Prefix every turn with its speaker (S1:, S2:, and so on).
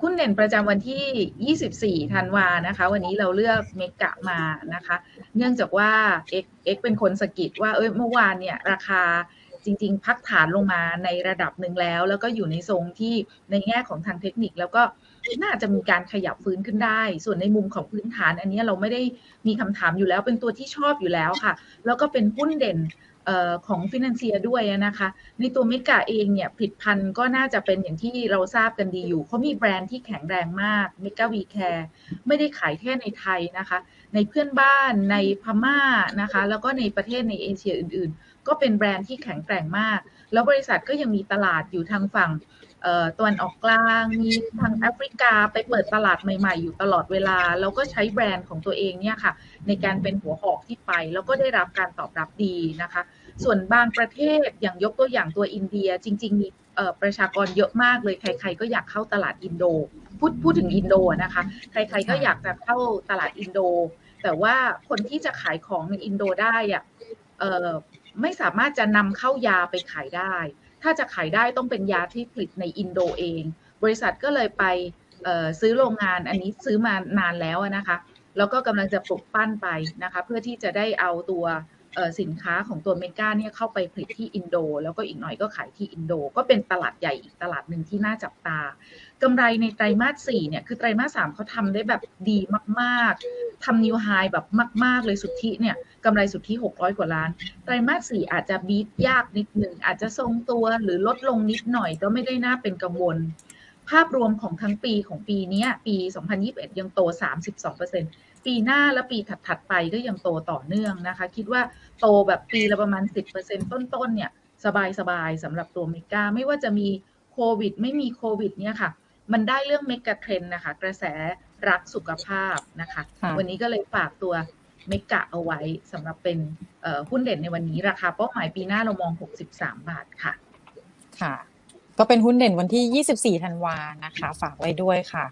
S1: หุ้นเด่นประจำวันที่ 24 ธันวานะคะ วันนี้เราเลือกเมกะมานะคะ เนื่องจากว่า X X เป็นคนสะกิดว่าเอ้ยเมื่อวานเนี่ยราคาจริง ๆ พักฐานลงมาในระดับหนึ่งแล้ว แล้วก็อยู่ในทรงที่ในแง่ของทางเทคนิคแล้วก็น่าจะมีการขยับฟื้นขึ้นได้ ส่วนในมุมของพื้นฐาน อันนี้เราไม่ได้มีคำถามอยู่แล้ว เป็นตัวที่ชอบอยู่แล้วค่ะ แล้วก็เป็นหุ้นเด่นของฟินแลนเซียด้วยนะคะ ในตัวเมกาเองเนี่ยผลิตภัณฑ์ก็น่าจะเป็นอย่างที่เราทราบกันดีอยู่เขามีแบรนด์ที่แข็งแรงมากเมกาวีแคร์ไม่ได้ขายแค่ในไทยนะคะ ในเพื่อนบ้านในพม่านะคะ แล้วก็ในประเทศในเอเชียอื่นๆ ก็เป็นแบรนด์ที่แข็งแกร่งมาก แล้วบริษัทก็ยังมีตลาดอยู่ทางฝั่งตะวันออกกลางมีทางแอฟริกาไปเปิดตลาดใหม่ๆ อยู่ตลอดเวลา แล้วก็ใช้แบรนด์ของตัวเองเนี่ยค่ะ ในการเป็นหัวหอกที่ไป แล้วก็ได้รับการตอบรับดีนะคะ ส่วนบางประเทศอย่างยกตัวอย่างตัวอินเดียจริง ๆ มีประชากรเยอะมากเลยใคร ๆ ก็อยากเข้าตลาดอินโด พูดพูดถึงอินโดนะคะ ใคร ๆ ก็อยากจะเข้าตลาดอินโด แต่ว่าคนที่จะขายของในอินโดได้อะไม่สามารถจะนำเข้ายาไปขายได้ ถ้าจะขายได้ต้องเป็นยาที่ผลิตในอินโดเอง บริษัทก็เลยไปซื้อโรงงานอันนี้ซื้อมานานแล้วนะคะ แล้วก็กำลังจะปลุกปั้นไปนะคะ เพื่อที่จะได้เอาตัว สินค้าของตัวเมกาเนี่ยเข้าไปผลิตที่อินโด แล้วก็อีกหน่อยก็ขายที่อินโด ก็เป็นตลาดใหญ่อีกตลาดหนึ่งที่น่าจับตากำไรในไตรมาสสี่เนี่ยคือไตรมาสสามเขาทำได้แบบดีมากๆทำนิวไฮแบบมาก ๆ เลยสุทธิเนี่ยกำไรสุทธิ600 กว่าล้าน ไตรมาสสี่อาจจะบีทยากนิดหนึ่งอาจจะทรงตัวหรือลดลงนิดหน่อยก็ไม่ได้น่าเป็นกังวล ภาพรวมของทั้งปีของปีนี้ปี 2021 ยังโต 32%ปีหน้าและปีถัดๆไปก็ยังโตต่อเนื่องนะคะ คิดว่าโตแบบปีละประมาณ 10%ต้นๆเนี่ยสบายๆสำหรับตัวเมกาไม่ว่าจะมีโควิด ไม่มีโควิดเนี่ยค่ะ มันได้เรื่องเมกะเทรนนะคะ กระแสรักสุขภาพนะคะ วันนี้ก็เลยฝากตัวเมกะเอาไว้สำหรับเป็นหุ้นเด่นในวันนี้ราคาเป้าหมายปีหน้าเรามอง 63 บาทค่ะ
S2: ค่ะ ก็เป็นหุ้นเด่นวันที่ 24 ธันวานะคะ ฝากไว้ด้วยค่ะ